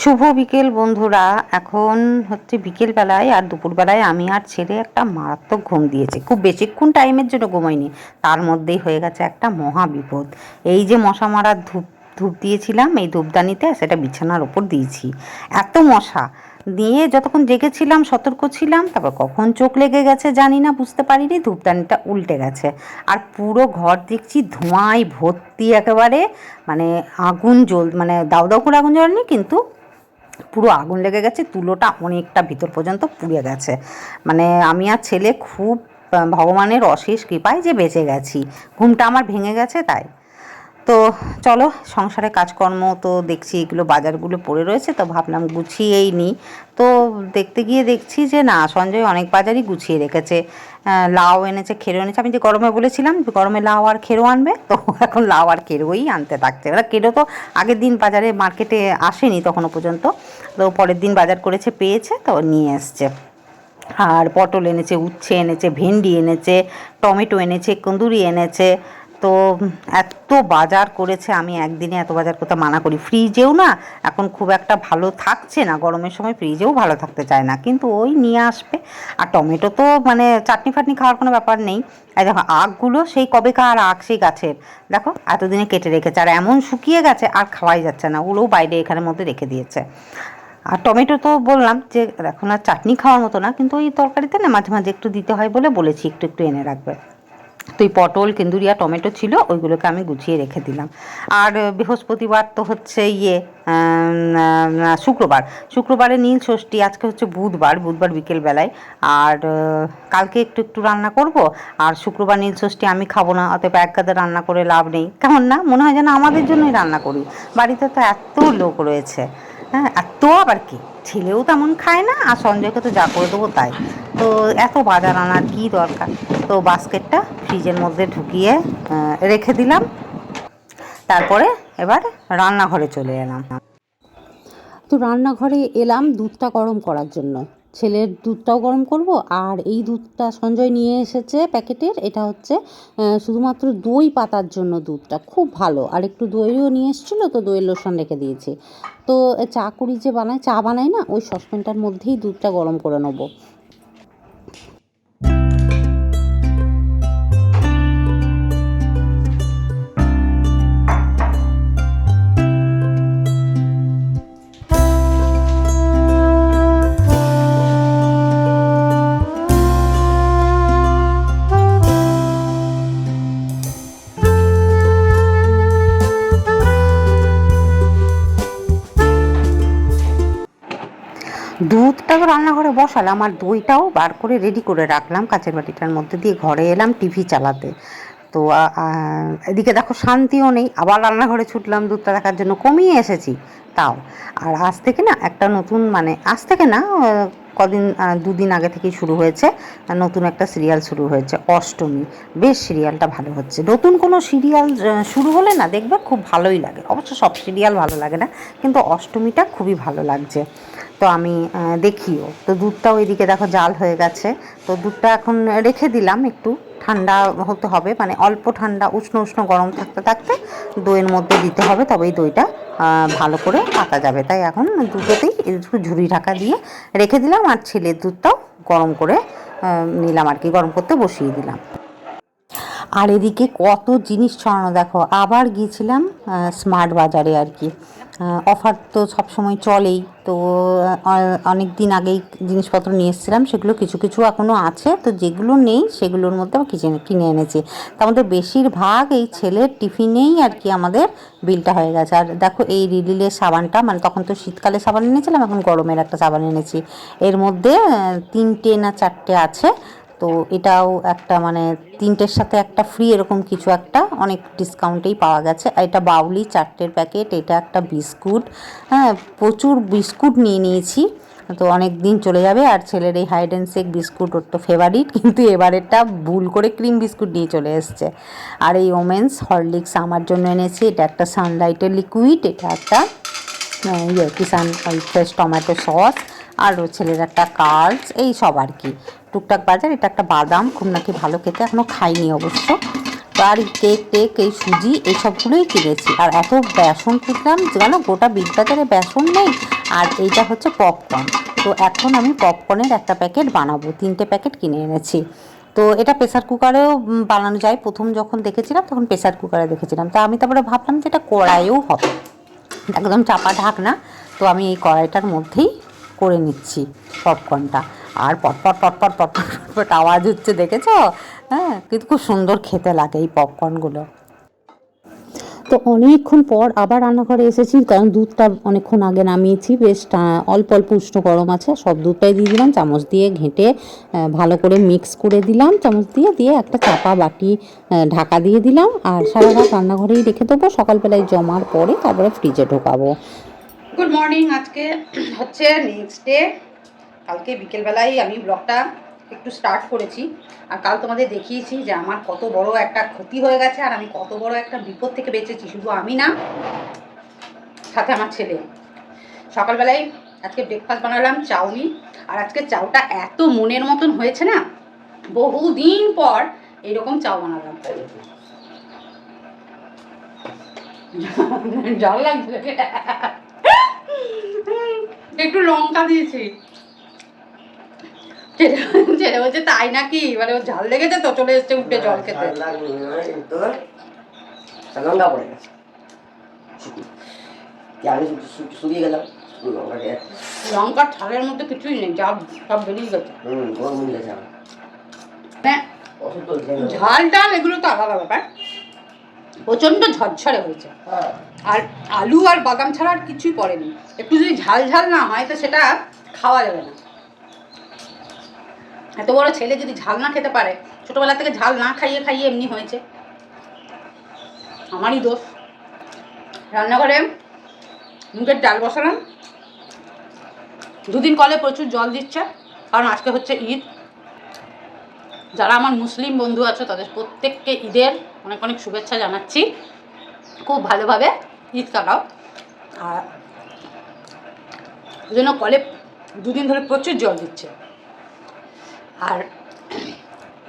শুভ বিকেল বন্ধুরা। এখন হচ্ছে বিকেলবেলায় আর দুপুরবেলায় আমি আর ছেলে একটা মারাত্মক ঘুম দিয়েছে। খুব বেশিক্ষণ টাইমের জন্য ঘুমাইনি। তার মধ্যেই হয়ে গেছে একটা মহা বিপদ। এই যে মশা মারার ধূপ ধূপ দিয়েছিলাম, এই ধূপদানিতে সেটা বিছানার ওপর দিয়েছি। এত মশা। দিয়ে যতক্ষণ জেগেছিলাম, সতর্ক ছিলাম, তারপর কখন চোখ লেগে গেছে জানি না, বুঝতে পারিনি, ধূপদানিটা উল্টে গেছে। আর পুরো ঘর দেখছি ধোঁয়ায় ভর্তি একেবারে মানে আগুন জ্বল মানে দাউ দাউ করে আগুন জ্বলেনি, কিন্তু পুরো আগুন লেগে গেছে, তুলোটা অনেকটা ভিতর পর্যন্ত পুড়ে গেছে। মানে আমি আর ছেলে খুব ভগবানের অশেষ কৃপায় যে বেঁচে গেছি। ঘুমটা আমার ভেঙে গেছে, তাই। তো চলো, সংসারে কাজকর্ম তো দেখছি এগুলো বাজারগুলো পড়ে রয়েছে, তো ভাবলাম গুছিয়েই নিই। তো দেখতে গিয়ে দেখছি যে না, সঞ্জয় অনেক বাজারই গুছিয়ে রেখেছে। লাউ এনেছে, খেরো এনেছে। আমি যে গরমে বলেছিলাম, গরমে লাউ আর খেরো আনবে, তো এখন লাউ আর খেরোই আনতে থাকছে। এবার খেরো তো আগের দিন বাজারে মার্কেটে আসেনি তখনও পর্যন্ত, তো পরের দিন বাজার করেছে, পেয়েছে, তো নিয়ে এসছে। আর পটল এনেছে, উচ্ছে এনেছে, ভেন্ডি এনেছে, টমেটো এনেছে, কুন্দুরি এনেছে তো এত বাজার করেছে, আমি একদিনে এত বাজার করতে মানা করি। ফ্রিজেও না, এখন খুব একটা ভালো থাকছে না, গরমের সময় ফ্রিজেও ভালো থাকতে চায় না। কিন্তু ওই নিয়ে আসবে। আর টমেটো তো মানে চাটনি ফাটনি খাওয়ার কোনো ব্যাপার নেই। আর দেখো আখগুলো সেই কবেকার আখ সেই গাছের। দেখো, এতদিনে কেটে রেখেছে। আর এমন শুকিয়ে গেছে, আর খাওয়াই যাচ্ছে না। ওগুলোও বাইরে এখানের মধ্যে রেখে দিয়েছে। আর টমেটো তো বললাম যে, এখন আর চাটনি খাওয়ার মতো না। কিন্তু ওই তরকারিতে না মাঝে মাঝে একটু দিতে হয় বলে বলেছি, একটু একটু এনে রাখবে। তো এই পটল কেন্দুরিয়া টমেটো ছিল, ওইগুলোকে আমি গুছিয়ে রেখে দিলাম। আর বৃহস্পতিবার তো হচ্ছে ইয়ে শুক্রবার। শুক্রবারে নীল ষষ্ঠী, আজকে হচ্ছে বুধবার বুধবার বিকেলবেলায়। আর কালকে একটু একটু রান্না করব, আর শুক্রবার নীল ষষ্ঠী আমি খাব না, অতএব এক গাদা রান্না করে লাভ নেই। কেমন না? মনে হয় যেন আমাদের জন্যই রান্না করি। বাড়িতে তো এত লোক রয়েছে। হ্যাঁ তো আবার কি? ছেলেও তেমন খায় না, আর সঞ্জয়কে তো যা করে দেবো তাই। তো এত বাজার আনার কী দরকার? তো বাস্কেটটা ফ্রিজের মধ্যে ঢুকিয়ে রেখে দিলাম। তারপরে এবার রান্নাঘরে চলে এলাম। তো রান্নাঘরে এলাম দুধটা গরম করার জন্য। ছেলের দুধটাও গরম করব, আর এই দুধটা সঞ্জয় নিয়ে এসেছে প্যাকেটের। এটা হচ্ছে শুধুমাত্র দই পাতার জন্য দুধটা, খুব ভালো। আর একটু দইও নিয়ে এসেছিল, তো দইয়ের লোশন রেখে দিয়েছি। তো চা করি যে বানায়, চা বানায় না, ওই সসপ্যানটার মধ্যেই দুধটা গরম করে নেব। দুধটা তো রান্নাঘরে বসালাম আর দইটাও বার করে রেডি করে রাখলাম। কাঁচের বাটিটার মধ্যে দিয়ে ঘরে এলাম টিভি চালাতে। তো এদিকে দেখো শান্তিও নেই। আবার রান্নাঘরে ছুটলাম, দুধটা দেখার জন্য কমিয়ে এসেছি, তাও। আর আজ থেকে না একটা নতুন মানে আজ থেকে না কদিন দুদিন আগে থেকেই শুরু হয়েছে নতুন একটা সিরিয়াল শুরু হয়েছে, অষ্টমী। বেশ সিরিয়ালটা ভালো হচ্ছে। নতুন কোনো সিরিয়াল শুরু হলে না দেখবে খুব ভালোই লাগে। অবশ্য সব সিরিয়াল ভালো লাগে না, কিন্তু অষ্টমীটা খুবই ভালো লাগছে। তো আমি দেখিও। তো দুধটাও এদিকে দেখো জাল হয়ে গেছে। তো দুধটা এখন রেখে দিলাম একটু। ঠান্ডা হতে হবে মানে অল্প ঠান্ডা, উষ্ণ উষ্ণ গরম থাকতে থাকতে দইয়ের মধ্যে দিতে হবে, তবেই দইটা ভালো করে পাতা যাবে। তাই এখন দুটোতেই একটু ঝুড়ি ঢাকা দিয়ে রেখে দিলাম আর ছেলের দুধটাও গরম করে নিলাম আর কি, গরম করতে বসিয়ে দিলাম। আর এদিকে কত জিনিস ছড়ানো দেখো। আবার গিয়েছিলাম স্মার্ট বাজারে আর কি। অফার তো সবসময় চলেই। তো অনেক দিন আগেই জিনিসপত্র নিয়ে এসেছিলাম, সেগুলো কিছু কিছু এখনও আছে। তো যেগুলো নেই, সেগুলোর মধ্যে আবার কিনে কিনে এনেছি। তার মধ্যে বেশিরভাগ এই ছেলের টিফিনেই আর কি আমাদের বিলটা হয়ে গেছে। আর দেখো, এই রিলিলের সাবানটা মানে তখন তো শীতকালে সাবান এনেছিলাম, এখন গরমের একটা সাবান এনেছি। এর মধ্যে তিনটে না চারটে আছে। তো এটাও একটা মানে তিনটের সাথে একটা ফ্রি এরকম কিছু একটা অনেক ডিসকাউন্টেই পাওয়া গেছে। আর এটা বাউলি চারটের প্যাকেট এটা একটা বিস্কুট। হ্যাঁ প্রচুর বিস্কুট নিয়ে নিয়েছি। তো অনেক দিন চলে যাবে আর ছেলের এই হাইড অ্যান্ড সেক বিস্কুট ওর তো ফেভারিট কিন্তু এবারেরটা ভুল করে ক্রিম বিস্কুট নিয়ে চলে এসছে। আর এই ওমেন্স হরলিক্স আমার জন্য এনেছি। এটা একটা সানলাইটের লিকুইড এটা একটা ইয়ে কিষান ফ্রেশ টমেটো সস আর ও ছেলের একটা কার্লস এই সব আর কি। টুকটাক বাজার, এটা একটা বাদাম, খুব নাকি ভালো খেতে এখনও খাইনি অবশ্য। তো আর কেক টেক এই সুজি এইসবগুলোই কিনেছি। আর এত বেসন কিনলাম জানো, গোটা বিগ বাজারে বেসন নেই, আর এইটা হচ্ছে পপকর্ন তো এখন আমি পপকর্নের একটা প্যাকেট বানাবো, তিনটে প্যাকেট কিনে এনেছি। তো এটা প্রেসার কুকারেও বানানো যায়। প্রথম যখন দেখেছিলাম, তখন প্রেসার কুকারে দেখেছিলাম। তো আমি তারপরে ভাবলাম যে এটা কড়াইও হবে। একদম চাপা ঢাকনা তো আমি এই কড়াইটার মধ্যেই করে নিচ্ছি পপকর্নটা আর পটপট পটপট পটপট পটপট আওয়াজ হচ্ছে দেখেছ? হ্যাঁ কিন্তু খুব সুন্দর খেতে লাগে এই পপকর্নগুলো তো অনেকক্ষণ পর আবার রান্নাঘরে এসেছি কারণ দুধটা অনেকক্ষণ আগে নামিয়েছি। বেশ অল্প অল্প উষ্ণ গরম আছে সব দুধটাই দিয়ে দিলাম চামচ দিয়ে ঘেঁটে ভালো করে মিক্স করে দিলাম চামচ দিয়ে দিয়ে একটা চাপা বাটি ঢাকা দিয়ে দিলাম আর সারা রাত রান্নাঘরেই রেখে দেবো সকালবেলায় জমার পরে তারপরে ফ্রিজে ঢোকাবো। গুড মর্নিং আজকে হচ্ছে নেক্সট ডে কালকে বিকেলবেলায় আমি ব্লগটা একটু স্টার্ট করেছি। আর কাল তোমাদের দেখিয়েছি যে আমার কত বড় একটা ক্ষতি হয়ে গেছে আর আমি কত বড় একটা বিপদ থেকে বেঁচেছি, শুধু আমি না, সাথে আমার ছেলে। সকালবেলায় আজকে ব্রেকফাস্ট বানালাম, চাউমিন। আর আজকে চাউটা এত মনের মতন হয়েছে না, বহুদিন পর এরকম চাউ বানালাম। জল লাগছে। একটু লঙ্কা দিয়েছি। ছেলে বলছে তাই নাকি? মানে ও ঝাল লেগেছে তো চলে এসছে উঠে জল খেতে। লঙ্কা পড়ে গেছে। আমি শুকিয়ে গেলাম লঙ্কার ছালের মধ্যে কিছুই নেই যা সব বেরিয়ে গেছে। মানে। ঝাল ডাল এগুলো তো আলাদা ব্যাপার। প্রচণ্ড ঝরঝরে হয়েছে। হ্যাঁ। আর আলু আর বাদাম ছাড়া আর কিছুই পড়েনি। একটু যদি ঝাল ঝাল না হয় তো সেটা খাওয়া যাবে না। এত বড় ছেলে যদি ঝাল না খেতে পারে, ছোটবেলা থেকে ঝাল না খাইয়ে খাইয়ে এমনি হয়েছে। আমারই দোষ। রান্নাঘরে মুগের ডাল বসালাম। দুদিন কলে প্রচুর জল দিচ্ছে, কারণ আজকে হচ্ছে ঈদ। যারা আমার মুসলিম বন্ধু আছে, তাদের প্রত্যেককে ঈদের অনেক অনেক শুভেচ্ছা জানাচ্ছি। খুব ভালোভাবে ঈদ কাটাও। আর জন্য কলে দুদিন ধরে প্রচুর জল দিচ্ছে। আর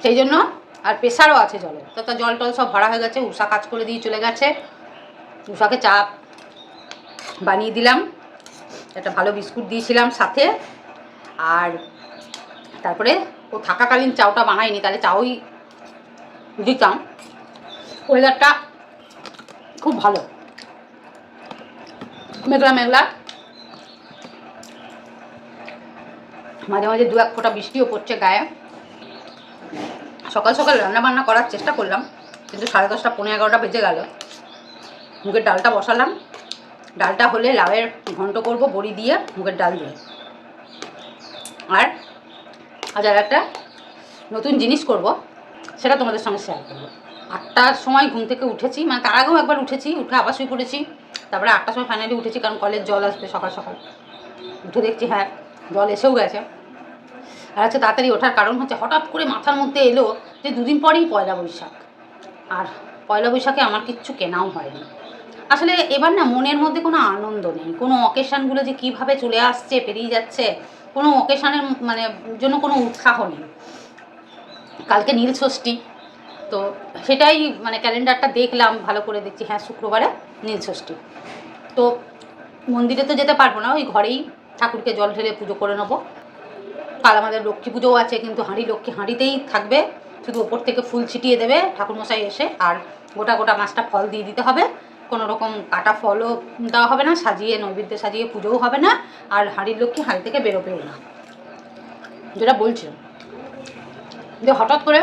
সেই জন্য আর প্রেশারও আছে জলে তো তার জল টল সব ভরা হয়ে গেছে উষা কাজ করে দিয়ে চলে গেছে। উষাকে চা বানিয়ে দিলাম, একটা ভালো বিস্কুট দিয়েছিলাম সাথে। আর তারপরে ও থাকাকালীন চাউটা বানায়নি, তাহলে চাউই দিতাম। ওয়েদারটা খুব ভালো। মেঘলা মেঘলা। মাঝে মাঝে দু এক ফোঁটা বৃষ্টিও পড়ছে গায়ে। সকাল সকাল রান্না বান্না করার চেষ্টা করলাম, কিন্তু সাড়ে দশটা পনেরো এগারোটা বেজে গেল। মুগের ডালটা বসালাম। ডালটা হলে লাউয়ের ঘন্ট করব, বড়ি দিয়ে মুগের ডাল দিয়ে। আর আজ আর একটা নতুন জিনিস করব, সেটা তোমাদের সঙ্গে শেয়ার করব। আটটার সময় ঘুম থেকে উঠেছি মানে তার আগেও একবার উঠেছি, উঠে আবার শুয়ে পড়েছি। তারপরে আটটার সময় ফাইনালি উঠেছি, কারণ কলের জল আসবে সকাল সকাল। উঠে দেখছি হ্যাঁ জল এসেও গেছে। আর হচ্ছে তাড়াতাড়ি ওঠার কারণ হচ্ছে হঠাৎ করে মাথার মধ্যে এলো যে দুদিন পরেই পয়লা বৈশাখ। আর পয়লা বৈশাখে আমার কিচ্ছু কেনাও হয়নি। আসলে এবার না মনের মধ্যে কোনো আনন্দ নেই। কোনো অকেশানগুলো যে কীভাবে চলে আসছে, পেরিয়ে যাচ্ছে, কোনো অকেশানের মানে জন্য কোনো উৎসাহ নেই। কালকে নীল ষষ্ঠী, তো সেটাই মানে ক্যালেন্ডারটা দেখলাম, ভালো করে দেখছি হ্যাঁ শুক্রবারে নীল ষষ্ঠী। তো মন্দিরে তো যেতে পারব না, ওই ঘরেই ঠাকুরকে জল ঢেলে পুজো করে নেব। কাল আমাদের লক্ষ্মী পুজোও আছে, কিন্তু হাঁড়ি লক্ষ্মী হাঁড়িতেই থাকবে। শুধু ওপর থেকে ফুল ছিটিয়ে দেবে ঠাকুরমশাই এসে, আর গোটা গোটা মাছটা ফল দিয়ে দিতে হবে। কোনো রকম কাটা ফলও দেওয়া হবে না, সাজিয়ে, নৈবেদ্যে সাজিয়ে পুজোও হবে না, আর হাঁড়ির লক্ষ্মী হাঁড়ি থেকে বেরোবেও না। যেটা বলছিলাম। যে হঠাৎ করে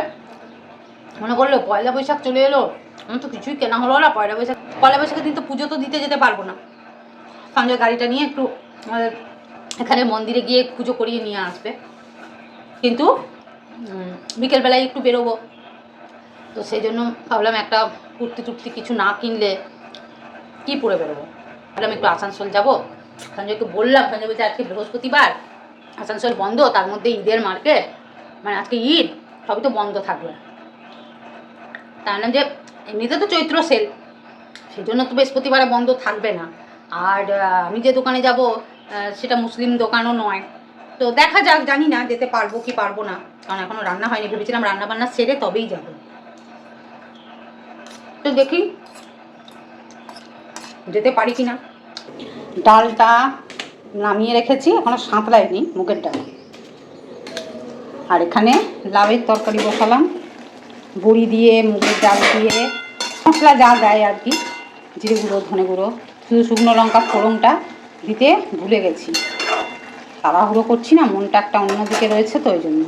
মনে করল পয়লা বৈশাখ চলে এলো, আমার তো কিছুই কেনা হলো না পয়লা বৈশাখ। পয়লা বৈশাখের দিন তো পুজো তো দিতে যেতে পারব না। সঞ্জয় গাড়িটা নিয়ে একটু আমাদের এখানে মন্দিরে গিয়ে পুজো করিয়ে নিয়ে আসবে। কিন্তু বিকেলবেলায় একটু বেরোবো। তো সেই জন্য ভাবলাম একটা কুর্তি টুর্তি কিছু না কিনলে কি পরে বেরোবো? ভাবলাম একটু আসানসোল যাব। সঞ্জয়কে বললাম, সঞ্জয় বলছে, আজকে বৃহস্পতিবার। আসানসোল বন্ধ, তার মধ্যে ঈদের মার্কেট। মানে আজকে ঈদ, সবই তো বন্ধ থাকবে তাই না যে, এমনিতে তো চৈত্র সেল। সেই জন্য তো বৃহস্পতিবারে বন্ধ থাকবে না। আর আমি যে দোকানে যাব সেটা মুসলিম দোকানও নয়। তো দেখা যাক, জানি না যেতে পারব কি পারব না। কারণ এখনও রান্না হয়নি, ভেবেছিলাম রান্না বান্না সেরে তবেই যাব। তো দেখি, যেতে পারি কি না ডালটা নামিয়ে রেখেছি, এখনও সাঁতলাইনি মুগের ডাল। আর এখানে লাউয়ের তরকারি বসালাম। বড়ি দিয়ে, মুগের ডাল দিয়ে, মশলা যা দেয় আর কি, জিরে গুঁড়ো, ধনে গুঁড়ো, শুধু শুকনো লঙ্কা ফোড়নটা দিতে ভুলে গেছি। তাড়াহুড়ো করছি না, মনটা একটা অন্যদিকে রয়েছে তো ওই জন্য।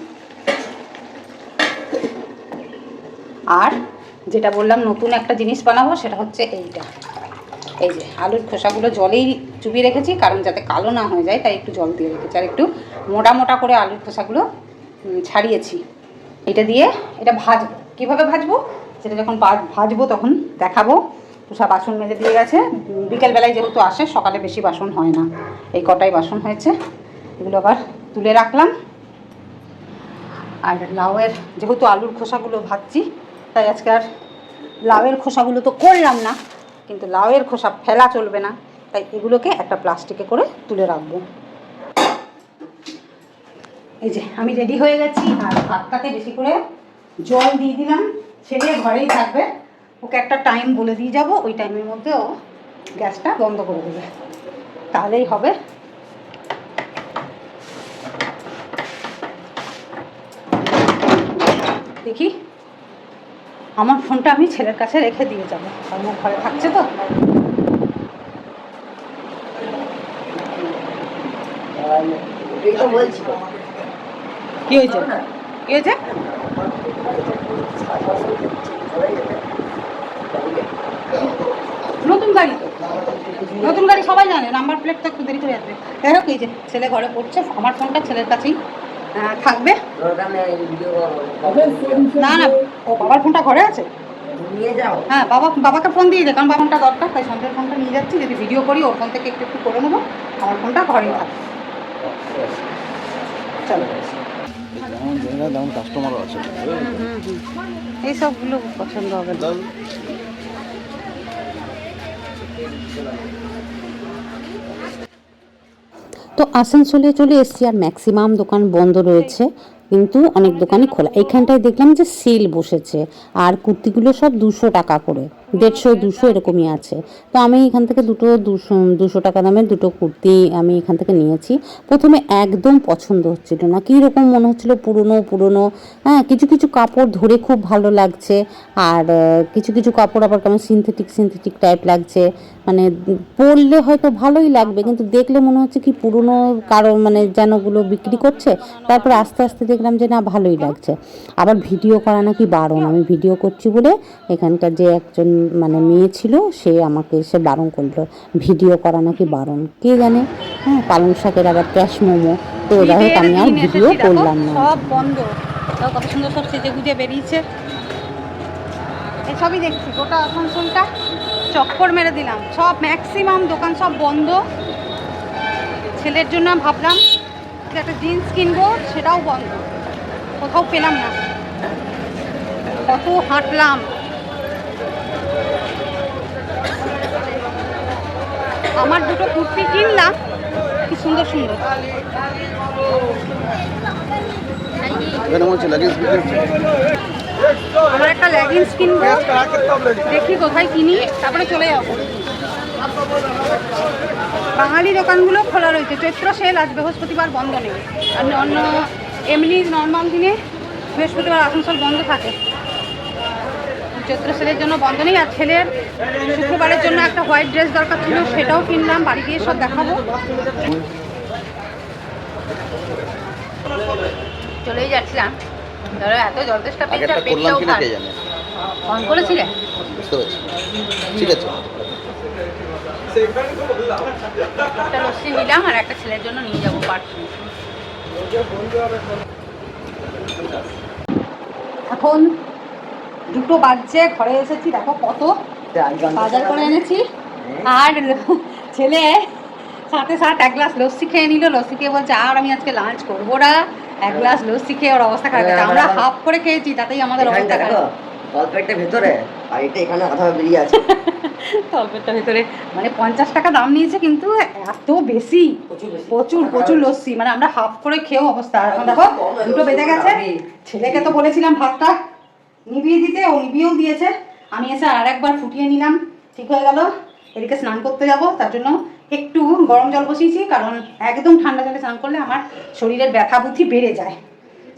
আর যেটা বললাম, নতুন একটা জিনিস বানাবো, সেটা হচ্ছে এইটা। এই যে, আলুর খোসাগুলো জলেই চুবিয়ে রেখেছি, কারণ যাতে কালো না হয়ে যায়, তাই একটু জল দিয়ে রেখেছি। আর একটু মোটা মোটা করে আলুর খোসাগুলো ছাড়িয়েছি। এটা দিয়ে এটা ভাজবো। কীভাবে ভাজবো? সেটা যখন ভাজবো তখন দেখাবো। তুষা বাসন মেজে দিয়ে গেছে। বিকেলবেলায় যেহেতু আসে, সকালে বেশি বাসন হয় না। এই কটাই বাসন হয়েছে। এগুলো আবার তুলে রাখলাম। আর লাউয়ের যেহেতু আলুর খোসাগুলো ভাজছি, তাই আজকে আর লাউয়ের খোসাগুলো তো করলাম না, কিন্তু লাউয়ের খোসা ফেলা চলবে না, তাই এগুলোকে একটা প্লাস্টিকে করে তুলে রাখব। এই যে, আমি রেডি হয়ে গেছি, আর ভাতটাতে বেশি করে জল দিয়ে দিলাম ছেলে ঘরেই থাকবে। ওকে একটা টাইম বলে দিয়ে যাব ওই টাইমের মধ্যে ও গ্যাসটা বন্ধ করে দেবে। তাহলেই হবে। দেখি আমার ফোনটা আমি ছেলের কাছে রেখে দিয়ে যাব কারণ ও ঘরে থাকছে তো। বলছি তো। কি হয়েছে? কি হয়েছে নতুন গাড়ি তো নতুন গাড়ি সবাই জানে নাম্বার প্লেট তো একটু দেরি করে আসবে। যাই হোক এই যে ছেলে ঘরে পড়ছে আমার ফোনটা ছেলের কাছেই থাকবে। না না ও বাবার ফোনটা ঘরে আছে। নিয়ে যাও। হ্যাঁ বাবা বাবাকে ফোন দিয়ে দে কারণ বাবার ফোনটা দরকার তাই সন্ধ্যের ফোনটা নিয়ে যাচ্ছি যদি ভিডিও করি ওর ফোন থেকে একটু একটু করে নেব আমার ফোনটা ঘরেই থাকবে চলো। যেমন জায়গা তেমন কাস্টমারও আছে। এই সবগুলো পছন্দ হবে তো আসানসোলে চলে এসছি আর ম্যাক্সিমাম দোকান বন্ধ রয়েছে, কিন্তু অনেক দোকানই খোলা। এইখানটায় দেখলাম যে সেল বসেছে, আর কুর্তিগুলো সব দুশো টাকা করে। দেড়শো দুশো এরকমই আছে। তো আমি এখান থেকে দুটো দুশো দুশো টাকা দামের দুটো কুর্তি আমি এখান থেকে নিয়েছি। প্রথমে একদম পছন্দ হচ্ছিল না। কী রকম মনে হচ্ছিল পুরনো পুরনো হ্যাঁ কিছু কিছু কাপড় ধরে খুব ভালো লাগছে। আর কিছু কিছু কাপড় আবার কেমন সিনথেটিক সিনথেটিক টাইপ লাগছে। মানে পরলে হয়তো ভালোই লাগবে, কিন্তু দেখলে মনে হচ্ছে কি পুরনো কারও মানে যেন ওগুলো বিক্রি করছে। তারপরে আস্তে আস্তে দেখলাম যে না, ভালোই লাগছে। আবার ভিডিও করা নাকি বারণ। আমি ভিডিও করছি বলে এখানকার যে একজন মানে মেয়ে ছিল সে আমাকে এসে বারণ করল ভিডিও করা নাকি বারণ কে জানে? হ্যাঁ পালং শাকের আবার ক্যাশ মোমো। তো যাই হোক আমি আর ভিডিও করলাম না। সব বন্ধ। কত সুন্দর সব সেজে গুজে বেরিয়েছে। এসবই দেখছি গোটা আসানসোলটা চক্কর মেরে দিলাম। সব ম্যাক্সিমাম দোকান সব বন্ধ। ছেলের জন্য ভাবলাম যে একটা জিন্স কিনবো সেটাও বন্ধ। কোথাও পেলাম না। কত হাঁটলাম। আমার দুটো কুর্তি কিনলাম। কি সুন্দর সুন্দর। আমার একটা লেগিংস কিনবো। দেখি কোথায় কিনি। তারপরে চলে যাব। বাঙালি দোকানগুলো খোলা রয়েছে। চৈত্র সেল আজ বৃহস্পতিবার বন্ধ নেই। আর অন্য এমনি নর্মাল দিনে বৃহস্পতিবার আসানসোল বন্ধ থাকে। চৈত্র সেলের জন্য বন্ধ নেই আর ছেলের শুক্রবারের জন্য একটা হোয়াইট ড্রেস দরকার ছিল সেটাও কিনলাম বাড়ি গিয়ে সব দেখাবো। চলেই যাচ্ছিলাম। ধরো এত জলদেশটা করলাম কিনা কে ফোন করেছিলে? বুঝতে পারছি। ঠিক আছে। একটা লস্যি নিলাম আর একটা ছেলের জন্য নিয়ে যাব পার্সেল এখন দুটো বাজছে ঘরে এসেছি দেখো কত বাজার করে এনেছি। আর ছেলে সাথে সাথ এক গ্লাস লস্যি খেয়ে নিল লস্যি খেয়ে বলছে আর আমি আজকে লাঞ্চ করব না। এক গ্লাস লস্যি খেয়ে ওর অবস্থা খারাপ। আমরা হাফ করে খেয়েছি তাতেই আমাদের অবস্থা খারাপ। তলপেটটা ভেতরে আর এটা এখানে কথা বেরিয়ে আছে। তলপেটটার ভিতরে। মানে পঞ্চাশ টাকা দাম নিয়েছে কিন্তু এত বেশি। প্রচুর প্রচুর প্রচুর লস্যি। মানে আমরা হাফ করে খেয়েও অবস্থা। এখন দেখো দুটো বেজে গেছে। ছেলেকে তো বলেছিলাম ভাতটা নিভিয়ে দিতে, ও নিভিয়েও দিয়েছে। আমি এসে আর একবার ফুটিয়ে নিলাম। ঠিক হয়ে গেল। এদিকে স্নান করতে যাব, তার জন্য একটু গরম জল বসিয়েছি, কারণ একদম ঠান্ডা জলে স্নান করলে আমার শরীরের ব্যথা বুদ্ধি বেড়ে যায়।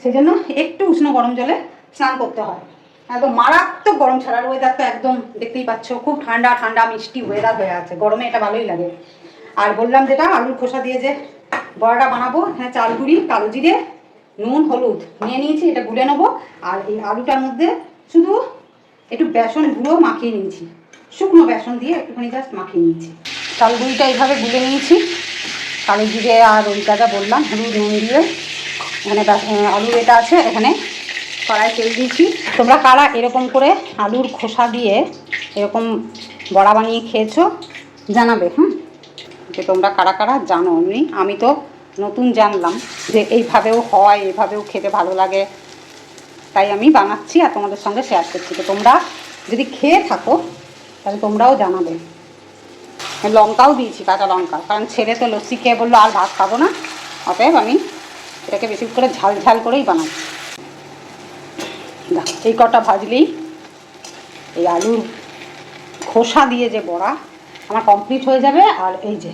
সেই জন্য একটু উষ্ণ গরম জলে স্নান করতে হয়। একদম মারাত্মক গরম, ছাড়ার ওয়েদার তো একদম দেখতেই পাচ্ছ, খুব ঠান্ডা ঠান্ডা, মিষ্টি ওয়েদার হয়ে আছে। গরমে এটা ভালোই লাগে। আর বললাম যেটা, আলুর খোসা দিয়ে যে বড়াটা বানাবো হ্যাঁ চাল গুঁড়ি কালো জিরে নুন, হলুদ নিয়ে নিয়েছি, এটা গুলে নেব। আর এই আলুটার মধ্যে শুধু একটু বেসন গুঁড়ো মাখিয়ে নিয়েছি। শুকনো বেসন দিয়ে একটুখানি জাস্ট মাখিয়ে নিয়েছি। চাল গুঁড়িটা এইভাবে গুলে নিয়েছি। কালো জিরে আর ওই কাজা বললাম, হলুদ, নুন দিয়ে। এখানে আলু এটা আছে এখানে কড়াই তেল দিয়েছি। তোমরা কারা এরকম করে আলুর খোসা দিয়ে এরকম বড়া বানিয়ে খেয়েছো, জানাবে, হুম? যে তোমরা কারা কারা জানো, এমনি? আমি তো নতুন জানলাম যে এইভাবেও হয়, এইভাবেও খেতে ভালো লাগে। তাই আমি বানাচ্ছি আর তোমাদের সঙ্গে শেয়ার করছি। তো তোমরা যদি খেয়ে থাকো, তাহলে তোমরাও জানাবে। লঙ্কাও দিয়েছি, কাঁচা লঙ্কা। কারণ ছেলে তো লস্যি খেয়ে বলল, আর ভাত খাব না। অতএব আমি এটাকে বেশি করে ঝাল ঝাল করেই বানাচ্ছি। এই কটা ভাজলেই এই আলুর খোসা দিয়ে যে বড়া, আমার কমপ্লিট হয়ে যাবে। আর এই যে,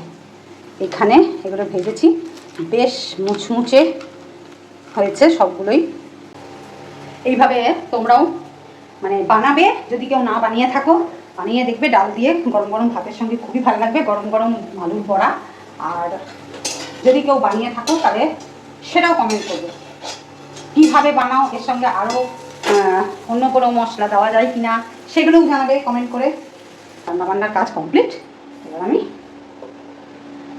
এখানে এগুলো ভেজেছি। বেশ মুচমুচে হয়েছে সবগুলোই। এইভাবে তোমরাও মানে বানাবে, যদি কেউ না বানিয়ে থাকো, বানিয়ে দেখবে, ডাল দিয়ে গরম গরম ভাতের সঙ্গে খুবই ভালো লাগবে, গরম গরম আলুর বড়া। আর যদি কেউ বানিয়ে থাকো, তাহলে সেটাও কমেন্ট করবে। কীভাবে বানাও, এর সঙ্গে আরও অন্য কোনো মশলা দেওয়া যায় কি না সেগুলোও জানাবে কমেন্ট করে। রান্নাবান্নার কাজ কমপ্লিট এবার আমি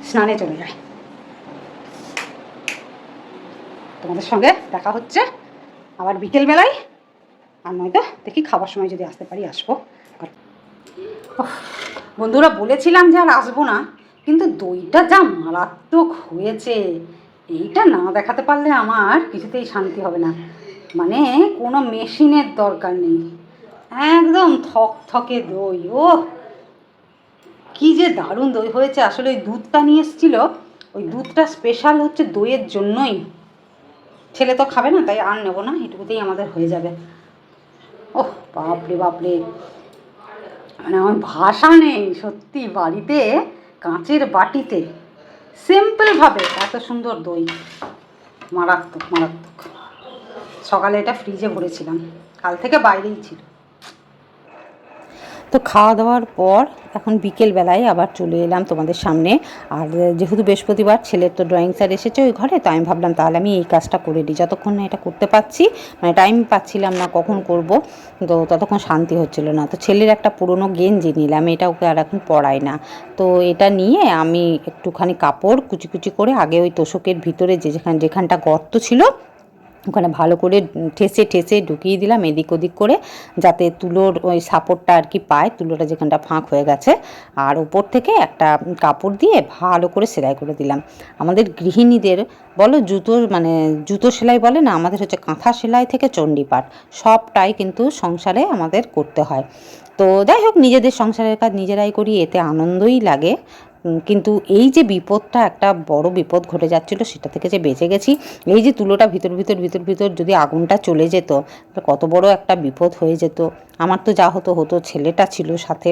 স্নানে চলে যাই। তোমাদের সঙ্গে দেখা হচ্ছে আবার বিকেলবেলায়। আর নয়তো দেখি খাবার সময় যদি আসতে পারি, আসব। বন্ধুরা বলেছিলাম যে আর আসব না, কিন্তু দইটা যা মারাত্মক হয়েছে, এইটা না দেখাতে পারলে আমার কিছুতেই শান্তি হবে না। মানে কোনো মেশিনের দরকার নেই। একদম থক থকে দই ও কি যে দারুণ দই হয়েছে। আসলে ওই দুধটা নিয়ে এসেছিল, ওই দুধটা স্পেশাল হচ্ছে দইয়ের জন্যই। ছেলে তো খাবে না, তাই আর নেব না, এটুকুতেই আমাদের হয়ে যাবে। ও বাপরে বাপরে। মানে আমার ভাষা নেই, সত্যি, বাড়িতে, কাঁচের বাটিতে। সিম্পলভাবে এত সুন্দর দই। মারাত্মক মারাত্মক। সকালে এটা ফ্রিজে ভরেছিলাম। কাল থেকে বাইরেই ছিল। তো খাওয়া দাওয়ার পর এখন বিকেল বেলায় আবার চলে এলাম তোমাদের সামনে। আর যেহেতু বৃহস্পতিবার, ছেলের তো ড্রয়িং স্যার এসেছে ওই ঘরে তো আমি ভাবলাম তাহলে আমি এই কাজটা করে দিই। যতক্ষণ না এটা করতে পারছি মানে টাইম পাচ্ছিলাম না কখন করব, তো ততক্ষণ শান্তি হচ্ছিল না। তো ছেলের একটা পুরনো গেঞ্জি নিলাম, এটা ওকে আর এখন পরাই না। তো এটা নিয়ে আমি একটুখানি কাপড় কুচি কুচি করে আগে ওই তোষকের ভিতরে যে যেখানে যেখানটা গর্ত ছিল ওখানে ভালো করে ঠেসে ঠেসে ঢুকিয়ে দিলাম এদিক ওদিক করে, যাতে তুলোর ওই সাপোর্টটা আর কি পায়, তুলোটা যেখানটা ফাঁক হয়ে গেছে। আর উপর থেকে একটা কাপড় দিয়ে ভালো করে সেলাই করে দিলাম। আমাদের গৃহিণীদের বলো জুতোর মানে জুতো সেলাই বলে না, আমাদের হচ্ছে কাঁথা সেলাই থেকে চণ্ডীপাঠ সবটাই কিন্তু সংসারে আমাদের করতে হয়। তো যাই হোক, নিজেদের সংসারের কাজ নিজেরাই করি, এতে আনন্দই লাগে। কিন্তু এই যে বিপদটা একটা বড় বিপদ ঘটে যাচ্ছিল, সেটা থেকে যে বেঁচে গেছি, এই যে তুলোটা ভিতর ভিতর ভিতর ভিতর যদি আগুনটা চলে যেত কত বড় একটা বিপদ হয়ে যেত। আমার তো যা হতো হতো, ছেলেটা ছিল সাথে।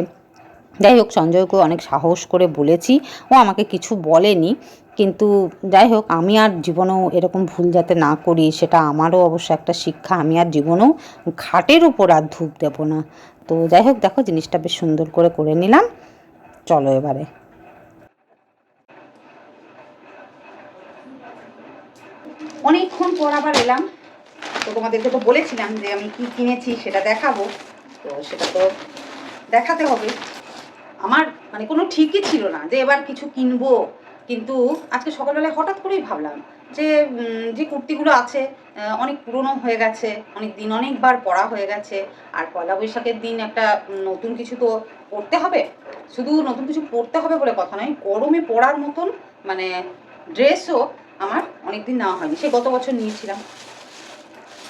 যাই হোক, সঞ্জয়কে অনেক সাহস করে বলেছি, ও আমাকে কিছু বলেনি, কিন্তু যাই হোক, আমি আর জীবনেও এরকম ভুল যাতে না করি, সেটা আমারও অবশ্য একটা শিক্ষা, আমি আর জীবনেও খাটের উপর আর ধূপ দেবো না। তো যাই হোক, দেখো, জিনিসটা বেশ সুন্দর করে করে নিলাম। চলো এবারে। অনেকক্ষণ পর আবার এলাম। তো তোমাদেরকে তো বলেছিলাম যে আমি কি কিনেছি সেটা দেখাবো। তো সেটা তো দেখাতে হবে। আমার মানে কোনো ঠিকই ছিল না যে এবার কিছু কিনবো। কিন্তু আজকে সকালবেলায় হঠাৎ করেই ভাবলাম যে যে কুর্তিগুলো আছে অনেক পুরনো হয়ে গেছে, অনেক দিন, অনেকবার পরা হয়ে গেছে, আর পয়লা বৈশাখের দিন একটা নতুন কিছু তো পরতে হবে। শুধু নতুন কিছু পরতে হবে বলে কথা নয়, গরমে পরার মতন মানে ড্রেসও আমার অনেক দিন নেওয়া হয়নি। সে গত বছর নিয়েছিলাম।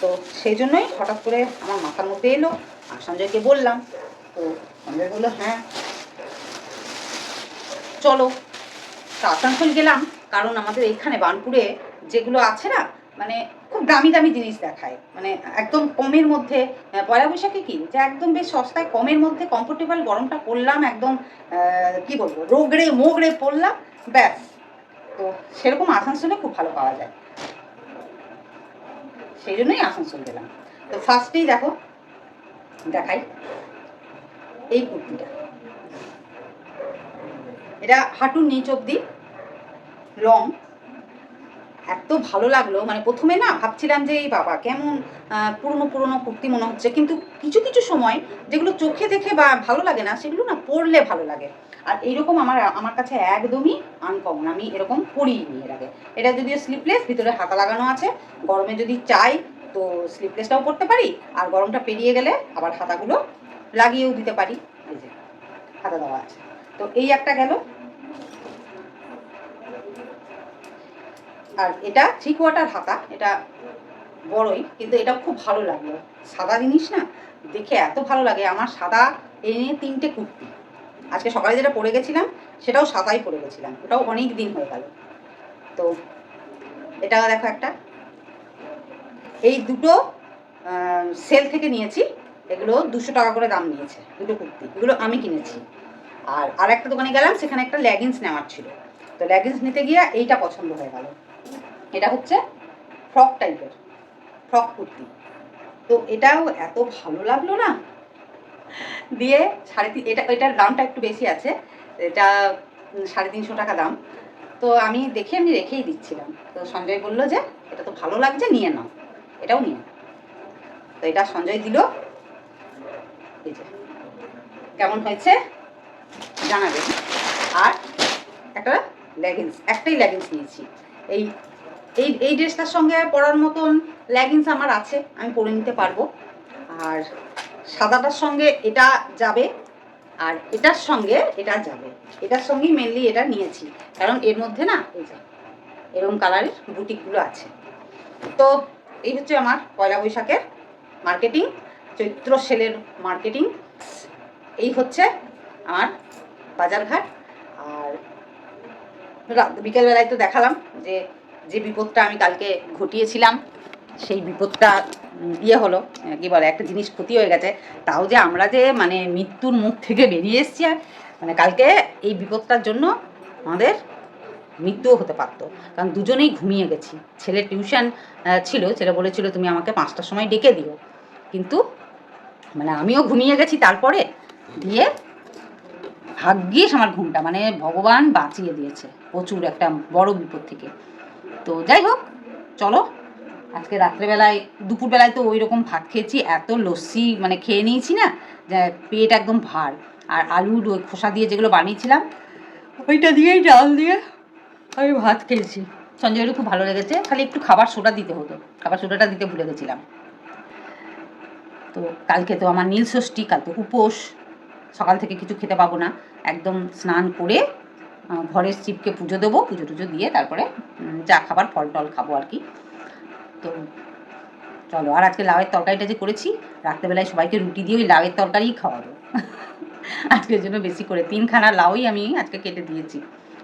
তো সেই জন্যই হঠাৎ করে আমার মাথার মধ্যে এলো। আর সঞ্জয়কে বললাম, তো সঞ্জয় বলল হ্যাঁ চলো। তো আসানসোল গেলাম, কারণ আমাদের এখানে বানপুরে যেগুলো আছে না মানে খুব দামি দামি জিনিস দেখায়। মানে একদম কমের মধ্যে পয়লা বৈশাখে কি, যে একদম বেশ সস্তায় কমের মধ্যে কমফোর্টেবল গরমটা পরলাম, একদম কি বলব, রোগড়ে মোগড়ে পরলাম, ব্যাস। তো সেরকম আসানসোলে খুব ভালো পাওয়া যায়। সেই জন্যই আসানসোল দিলাম তো ফার্স্টেই দেখো, দেখাই এই কুর্তিটা। এটা হাঁটুর নিচ অব্দি লং এত ভালো লাগল। মানে প্রথমে না ভাবছিলাম যে, এই বাবা কেমন পুরনো পুরনো কুর্তি মনে হচ্ছে। কিন্তু কিছু কিছু সময় যেগুলো চোখে দেখে বা ভালো লাগে না, সেগুলো না পরলে ভালো লাগে। আর এইরকম আমার আমার কাছে একদমই আনকমন আমি এরকম পরিনি এর আগে। এটা যদিও স্লিপলেস ভিতরে হাতা লাগানো আছে। গরমে যদি চাই, তো স্লিপলেসটাও পরতে পারি। আর গরমটা পেরিয়ে গেলে আবার হাতাগুলো লাগিয়েও দিতে পারি। এই যে, হাতা দেওয়া আছে। তো এই একটা গেল। আর এটা থ্রি কোয়ার্টার হাতা, এটা বড়ই, কিন্তু এটা খুব ভালো লাগল। সাদা জিনিস না, দেখে এত ভালো লাগে। আমার সাদা এই নিয়ে তিনটে কুর্তি। আজকে সকালে যেটা পরে গেছিলাম, সেটাও সাদাই পরে গেছিলাম। ওটাও অনেক দিন হয়ে গেল। তো এটা দেখো একটা। এই দুটো সেল থেকে নিয়েছি। এগুলো দুশো টাকা করে দাম নিয়েছে, দুটো কুর্তি। এগুলো আমি কিনেছি। আর আর একটা দোকানে গেলাম, সেখানে একটা লেগিংস নেওয়ার ছিল। তো লেগিংস নিতে গিয়ে এইটা পছন্দ হয়ে গেল। এটা হচ্ছে ফ্রক টাইপের, ফ্রক কুর্তি। তো এটাও এত ভালো লাগল না? দিয়ে সাড়ে তিন এটা, এটার দামটা একটু বেশি আছে। এটা সাড়ে তিনশো টাকা দাম। তো আমি দেখে আমি রেখেই দিচ্ছিলাম। তো সঞ্জয় বলল যে, এটা তো ভালো লাগছে, নিয়ে নাও। এটাও নিয়ে তো এটা সঞ্জয় দিল। কেমন হয়েছে? জানাবেন। আর একটা লেগিংস একটাই লেগিংস নিয়েছি। এই এই এই ড্রেসটার সঙ্গে পরার মতন লেগিংস আমার আছে, আমি পরে নিতে পারব। আর সাদাটার সঙ্গে এটা যাবে, আর এটার সঙ্গে এটা যাবে। এটার সঙ্গেই মেনলি এটা নিয়েছি, কারণ এর মধ্যে না, এই যে এরকম কালারের বুটিকগুলো আছে। তো এই হচ্ছে আমার পয়লা বৈশাখের মার্কেটিং চৈত্র সেলের মার্কেটিং এই হচ্ছে আমার বাজারঘাট। আর বিকেলবেলায় তো দেখালাম যে যে বিপদটা আমি কালকে ঘটিয়েছিলাম, সেই বিপদটা ইয়ে হলো কি বলে, একটা জিনিস ক্ষতি হয়ে গেছে। তাও যে আমরা যে মানে মৃত্যুর মুখ থেকে বেরিয়ে এসেছি মানে কালকে এই বিপদটার জন্য আমাদের মৃত্যুও হতে পারতো। কারণ দুজনেই ঘুমিয়ে গেছি। ছেলে টিউশন ছিল, ছেলে বলেছিল, তুমি আমাকে পাঁচটার সময় ডেকে দিও। কিন্তু মানে আমিও ঘুমিয়ে গেছি তারপরে দিয়ে ভাগ্যিস আমার ঘুমটা মানে ভগবান বাঁচিয়ে দিয়েছে প্রচুর একটা বড় বিপদ থেকে। তো যাই হোক, চলো। আজকে রাত্রেবেলায়, দুপুরবেলায় তো ওই রকম ভাত খেয়েছি, এত লস্যি মানে খেয়ে নিয়েছি না যে পেট একদম ভার। আর আলুর ওই খোসা দিয়ে যেগুলো বানিয়েছিলাম, ওইটা দিয়েই ডাল দিয়ে আমি ভাত খেয়েছি। সঞ্জয়েরও খুব ভালো লেগেছে, খালি একটু খাবার সোডা দিতে হতো, খাবার সোডাটা দিতে ভুলে গেছিলাম। তো কালকে তো আমার নীল ষষ্ঠী, কাল তো উপোস, সকাল থেকে কিছু খেতে পাবো না। একদম স্নান করে ঘরের শিবকে পুজো দেবো, পুজো টুজো দিয়ে তারপরে যা খাবার ফল টল খাব আর কি। তো চলো, আর আজকে লাউয়ের তরকারিটা যে করেছি, রাত্রেবেলায় সবাইকে রুটি দিয়ে ওই লাউয়ের তরকারিই খাওয়াবো। আজকের জন্য বেশি করে, তিনখানা লাউই আমি আজকে কেটে দিয়েছি।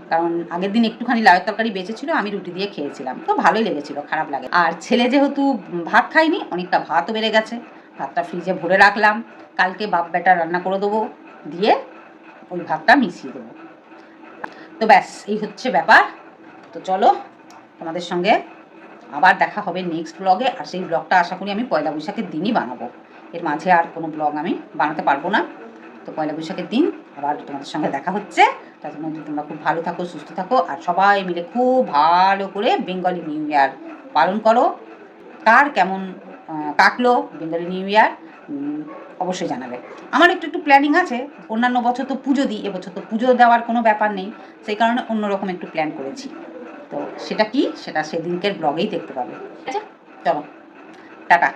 কারণ আগের দিন একটুখানি লাউয়ের তরকারি বেঁচেছিল, আমি রুটি দিয়ে খেয়েছিলাম। তো ভালোই লেগেছিল, খারাপ লাগে। আর ছেলে যেহেতু ভাত খায়নি, অনেকটা ভাতও বেড়ে গেছে। ভাতটা ফ্রিজে ভরে রাখলাম। কালকে বাপ বেটা রান্না করে দেবো, দিয়ে ওই ভাতটা মিশিয়ে দেবো। তো ব্যাস, এই হচ্ছে ব্যাপার। তো চলো, তোমাদের সঙ্গে আবার দেখা হবে নেক্সট ব্লগে আর সেই ব্লগটা আশা করি আমি পয়লা বৈশাখের দিনই বানাবো। এর মাঝে আর কোনো ব্লগ আমি বানাতে পারব না। তো পয়লা বৈশাখের দিন আবার তোমাদের সঙ্গে দেখা হচ্ছে। তার জন্য তোমরা খুব ভালো থাকো, সুস্থ থাকো। আর সবাই মিলে খুব ভালো করে বেঙ্গলি নিউ ইয়ার পালন করো। কার কেমন কাটলো বেঙ্গলি নিউ ইয়ার অবশ্যই জানাবে। আমার একটু একটু প্ল্যানিং আছে। অন্যান্য বছর তো পুজো দিই, এবছর তো পুজো দেওয়ার কোনো ব্যাপার নেই। সেই কারণে অন্যরকম একটু প্ল্যান করেছি। তো সেটা কি? সেটা সেদিনকের ব্লগেই দেখতে পাবে। আছে চলো। টাটা।